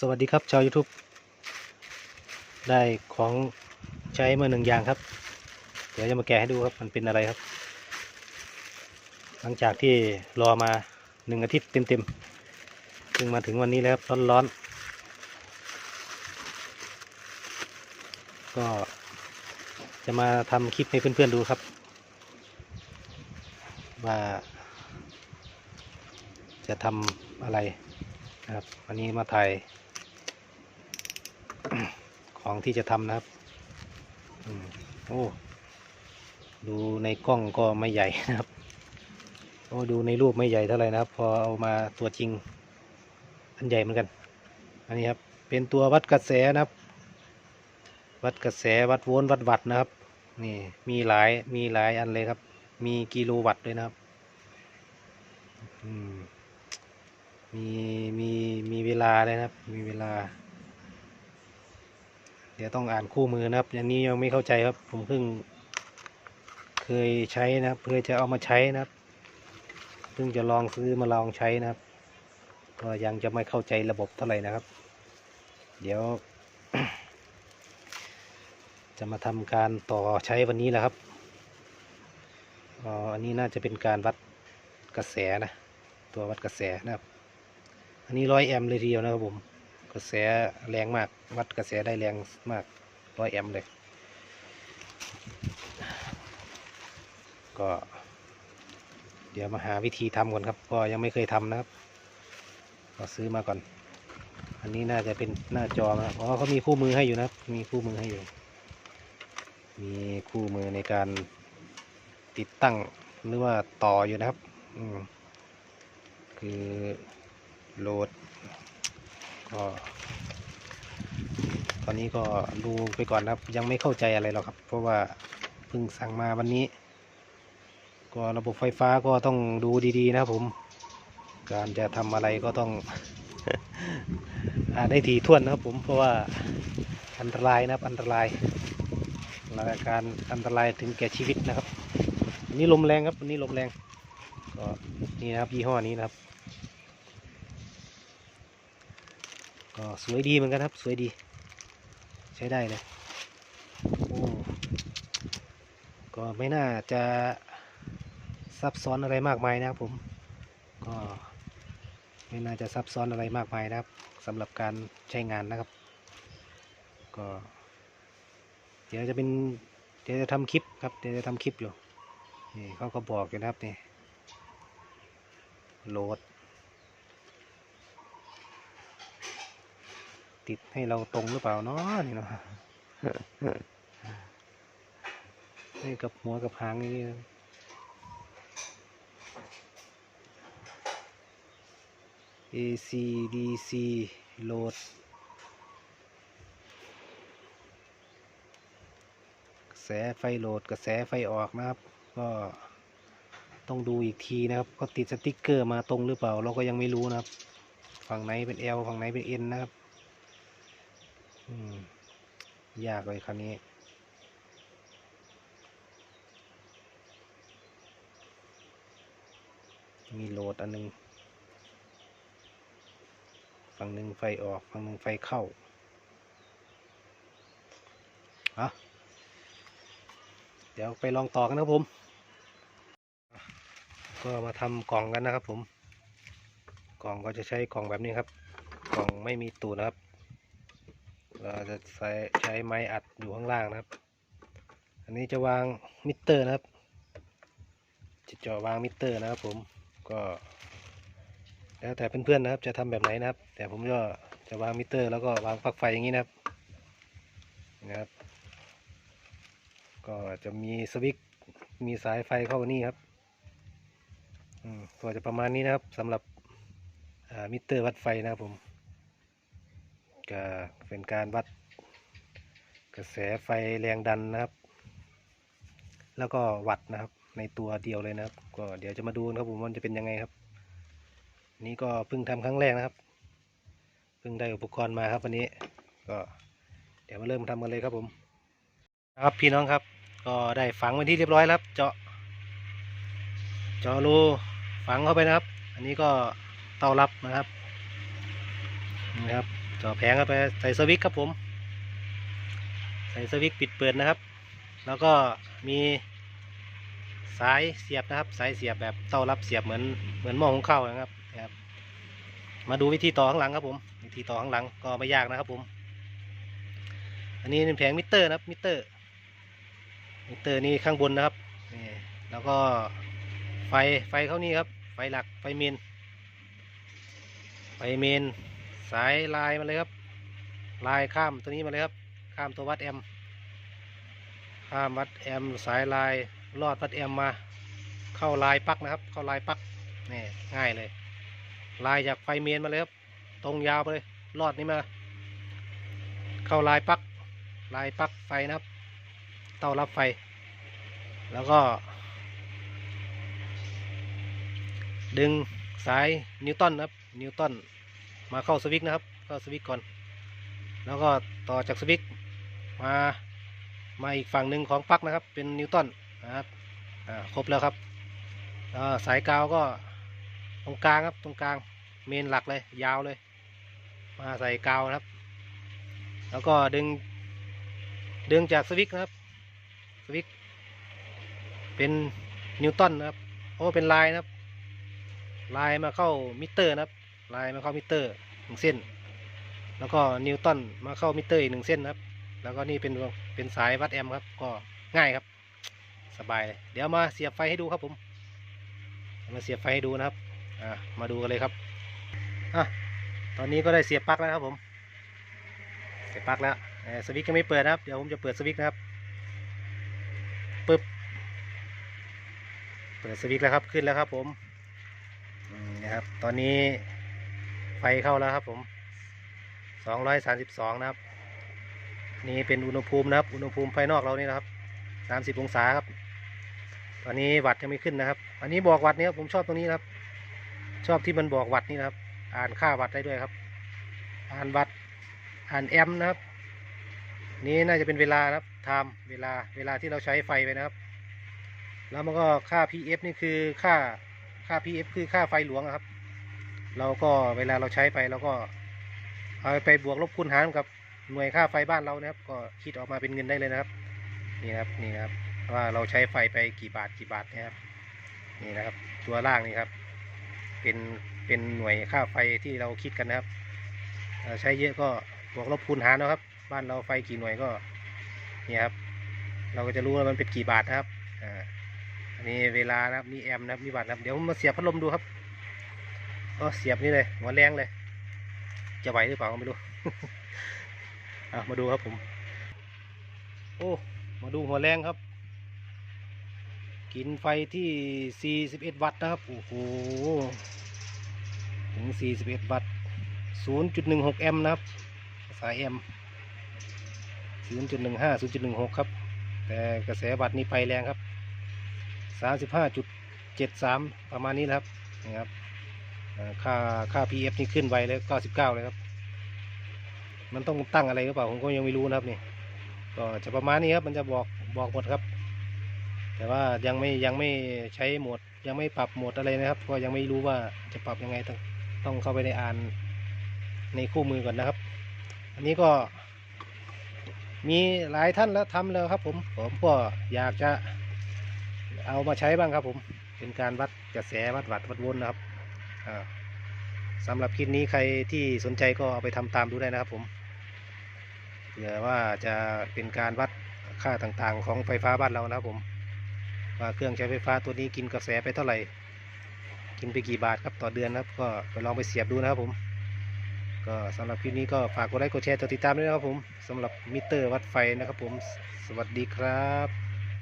สวัสดีครับชาว YouTube ได้ของใช้มาหนึ่งอย่างครับ เดี๋ยวจะมาแกะให้ดูครับมันเป็นอะไรครับ หลังจากที่รอมาหนึ่งอาทิตย์เต็มๆซึ่งมาถึงวันนี้แล้วครับร้อนๆ ก็จะมาทำคลิปให้เพื่อนๆดูครับ ว่า จะทำอะไร ครับวันนี้มาถ่ายของที่จะทำนะครับอโอ้ดูในกล้องก็ไม่ใหญ่นะครับโอ้ดูในรูปไม่ใหญ่เท่าไหร่นะครับ พอเอามาตัวจริงอันใหญ่เหมือนกันอันนี้ครับเป็นตัววัดกระแสนะครับ วัดกระแสวัดโวลต์วัดวัตต์นะครับนี่มีหลายมีหลายอันเลยครับ มีกิโลวัตต์ด้วยนะครับ อืม มีมีมีเวลาเลยนะครับ มีเวลา เดี๋ยวต้องอ่านคู่มือนะครับอย่างนี้ยังไม่เข้าใจครับ ผมเพิ่ง เคยใช้นะครับ เพื่อจะเอามาใช้นะครับเพิ่งจะลองซื้อมาลองใช้นะครับ ก็ยังจะไม่เข้าใจระบบเท่าไหร่นะครับ เดี๋ยว จะมาทำการต่อใช้วันนี้แหละครับอ๋ออันนี้น่าจะเป็นการวัดกระแสนะ ตัววัดกระแสนะครับ อันนี้ร้อยแอมป์เลยทีเดียวนะครับผม กระแสแรงมาก วัดกระแสได้แรงมากร้อยแอมป์เลย ก็ เดี๋ยวมาหาวิธีทำก่อนครับ ก็ยังไม่เคยทำนะครับ ก็ซื้อมาก่อน อันนี้น่าจะเป็นหน้าจอนะครับอ๋อเขามีคู่มือให้อยู่นะครับ มีคู่มือให้อยู่ มีคู่มือในการติดตั้งหรือว่าต่ออยู่นะครับ อืมคือ โหลด ก็ตอนนี้ก็ดูไปก่อนนะครับ ยังไม่เข้าใจอะไรหรอกครับ เพราะว่าเพิ่งสั่งมาวันนี้ ก็ระบบไฟฟ้าก็ต้องดูดีๆนะครับผม การจะทำอะไรก็ต้องอได้ถี่ถ้วนนะครับผมเพราะว่าอันตรายนะครับ อันตรายและการอันตรายถึงแก่ชีวิตนะครับนนี้ลมแรงครับนนี้ลมแรงก็นี่นะครับยี่ห้อนี้นะครับ ก็สวยดีเหมือนกันครับ สวยดี ใช้ได้เลยโอ้ก็ไม่น่าจะซับซ้อนอะไรมากมายนะครับผม ก็ไม่น่าจะซับซ้อนอะไรมากมายนะครับสำหรับการใช้งานนะครับ ก็ เดี๋ยวจะเป็นเดี๋ยวจะทำคลิปครับเดี๋ยวจะทำคลิปอยู่นี่เขาก็บอกอยู่นะครับนี่โหลด ติดให้เราตรงหรือเปล่าเนาะนี่เนาะให้กับหัวกับหางนี่ AC DC โหลดกระแสไฟโหลดกระแสไฟออกนะครับ ก็ต้องดูอีกทีนะครับ ก็ติดสติกเกอร์มาตรงหรือเปล่า เราก็ยังไม่รู้นะครับ ฝั่งไหนเป็น L ฝั่งไหนเป็น N นะครับอืม ยากเลยคราวนี้ มีโหลดอันหนึง ฝั่งหนึ่งไฟออก ฝั่งหนึ่งไฟเข้าอะเดี๋ยวไปลองต่อกันนะผม ก็มาทำกล่องกันนะครับผม กล่องก็จะใช้กล่องแบบนี้ครับ กล่องไม่มีตูดนะครับ เราจะใช้ใช้ไม้อัดอยู่ข้างล่างนะครับ อันนี้จะวางมิเตอร์นะครับจะเจาะวางมิเตอร์นะครับ ผมก็แล้วแต่เพื่อนๆนะครับ จะทำแบบไหนนะครับ แต่ผมก็จะวางมิเตอร์ แล้วก็วางปลั๊กไฟอย่างนี้นะครับนะครับ ก็จะมีสวิตช์มีสายไฟเข้านี่ครับอืมก็จะประมาณนี้นะครับสำหรับมิเตอร์วัดไฟนะครับผม ก็เป็นการวัดกระแสไฟแรงดันนะครับ แล้วก็วัดนะครับ ในตัวเดียวเลยนะครับ ก็เดี๋ยวจะมาดูนะครับผมมันจะเป็นยังไงครับ นี่ก็เพิ่งทำครั้งแรกนะครับ เพิ่งได้อุปกรณ์มาครับวันนี้ ก็เดี๋ยวมาเริ่มทำกันเลยครับผม ครับพี่น้องครับ ก็ได้ฝังไว้ที่เรียบร้อยแล้วครับเจาะ เจาะรูฝังเข้าไปนะครับ อันนี้ก็เตารับนะครับนะครับ จ่อแผงเข้าไปใส่สวิตช์ครับผม ใส่สวิตช์ปิดเปิดนะครับ แล้วก็มีสายเสียบนะครับ สายเสียบแบบเต้ารับเสียบเหมือนเหมือนหม้อหุงข้าวนะครับนะครับ มาดูวิธีต่อข้างหลังครับผม วิธีต่อข้างหลังก็ไม่ยากนะครับผม อันนี้เป็นแผงมิเตอร์นะครับมิเตอร์มิเตอร์นี่ข้างบนนะครับนี่แล้วก็ไฟไฟเขานี่ครับ ไฟหลักไฟเมนไฟเมน สายลายมาเลยครับ ลายข้ามตัวนี้มาเลยครับ ข้ามตัววัดแอม ข้ามวัดแอมสายลายลอดวัดแอมมา เข้าลายปักนะครับ เข้าลายปักนี่ง่ายเลย ลายจากไฟเมนมาเลยครับ ตรงยาวไปเลย ลอดนี้มา เข้าลายปัก ลายปักไฟนะครับ เต้ารับไฟ แล้วก็ ดึงสายนิวตันครับ นิวตัน มาเข้าสวิตช์นะครับเข้าสวิตช์ก่อน แล้วก็ต่อจากสวิตช์มามาอีกฝั่งหนึ่งของปลั๊กนะครับ เป็นนิวตันนะครับครบแล้วครับสายกาวก็ตรงกลางครับตรงกลางเมนหลักเลยยาวเลย มาใส่กาวครับ แล้วก็ดึง ดึงจากสวิตช์ครับสวิตช์เป็นนิวตันนะครับโอ้เป็นลายนะครับ ลายมาเข้ามิเตอร์นะครับ ลายมาเข้ามิเตอร์หนึ่งเส้น แล้วก็นิวตันมาเข้ามิเตอร์อีกหนึ่งเส้นครับ แล้วก็นี่เป็นเป็นสายวัดแอมป์ครับ ก็ง่ายครับ สบายเลย เดี๋ยวมาเสียบไฟให้ดูครับผม มาเสียบไฟให้ดูนะครับ อ่า มาดูกันเลยครับ อะ ตอนนี้ก็ได้เสียบปลั๊กแล้วครับผม เสียบปลั๊กแล้วสวิตช์ยังไม่เปิดนะครับ เดี๋ยวผมจะเปิดสวิตช์นะครับปึ๊บ เปิดสวิตช์แล้วครับ ขึ้นแล้วครับผมอืมนะครับ ตอนนี้ ไฟเข้าแล้วครับผมสองร้อยสามสิบสองนะครับ นี่เป็นอุณหภูมินะครับ อุณหภูมิภายนอกเรานี่นะครับสามสิบองศาครับ ตอนนี้วัดยังไม่ขึ้นนะครับ อันนี้บอกวัดเนี้ยผมชอบตรงนี้นะครับ ชอบที่มันบอกวัดนี่นะครับ อ่านค่าวัดได้ด้วยครับ อ่านวัด อ่านแอมนะครับ นี่น่าจะเป็นเวลานะครับไทม์เวลา เวลาที่เราใช้ไฟไปนะครับ แล้วมันก็ค่า PF นี่คือค่า ค่า PF คือค่าไฟหลวงอะครับ เราก็เวลาเราใช้ไปเราก็เอาไปบวกลบคูณหารกับหน่วยค่าไฟบ้านเรานะครับ ก็คิดออกมาเป็นเงินได้เลยนะครับ นี่นะครับนี่นะครับว่าเราใช้ไฟไปกี่บาทกี่บาทนะครับนี่นะครับ ตัวล่างนี่ครับ เป็นเป็นหน่วยค่าไฟที่เราคิดกันนะครับใช้เยอะก็บวกลบคูณหารนะครับ บ้านเราไฟกี่หน่วยก็นี่ครับ เราก็จะรู้ว่ามันเป็นกี่บาทนะครับอ่าอันนี้เวลานะครับนี่แอมป์นะครับนี่วัตต์นะครับเดี๋ยวมมาเสียบพัดลมดูครับ ก็เสียบนี่เลยหัวแรงเลย จะไหวหรือเปล่าก็ไม่รู้อะมาดูครับผม โอ้ มาดูหัวแรงครับ กินไฟที่ 41 วัตต์นะครับ โอ้โห ถึง 41 วัตต์ 0.16 แอมป์นะครับ สายแอมป์0.15 0.16 ครับ แต่กระแสวัตต์นี้ไปแรงครับ 35.73 ประมาณนี้นะครับนะครับ ค่าค่า PF นี่ขึ้นไวเลย99เลยครับ มันต้องตั้งอะไรหรือเปล่าผมก็ยังไม่รู้นะครับนี่ก็จะประมาณนี้ครับมันจะบอกบอกหมดครับ แต่ว่ายังไม่ยังไม่ใช้โหมด ยังไม่ปรับโหมดอะไรนะครับ ก็ยังไม่รู้ว่าจะปรับยังไงต้องต้องเข้าไปในอ่านในคู่มือก่อนนะครับ อันนี้ก็มีหลายท่านแล้วทำแล้วครับ ผมผมก็อยากจะเอามาใช้บ้างครับ ผมเป็นการวัดกระแสวัดวัดวัดวนนะครับ สำหรับคลิปนี้ใครที่สนใจก็เอาไปทำตามดูได้นะครับผมเผื่อว่าจะเป็นการวัดค่าต่างๆ ของไฟฟ้าบ้านเรานะครับผมว่าเครื่องใช้ไฟฟ้าตัวนี้กินกระแสไปเท่าไหร่ กินไปกี่บาทครับต่อเดือนนะครับ ก็ไปลองไปเสียบดูนะครับผม ก็สำหรับคลิปนี้ก็ฝากกดไลค์กดแชร์กดติดตามด้วยนะครับผมสำหรับมิเตอร์วัดไฟนะครับผม สวัสดีครับ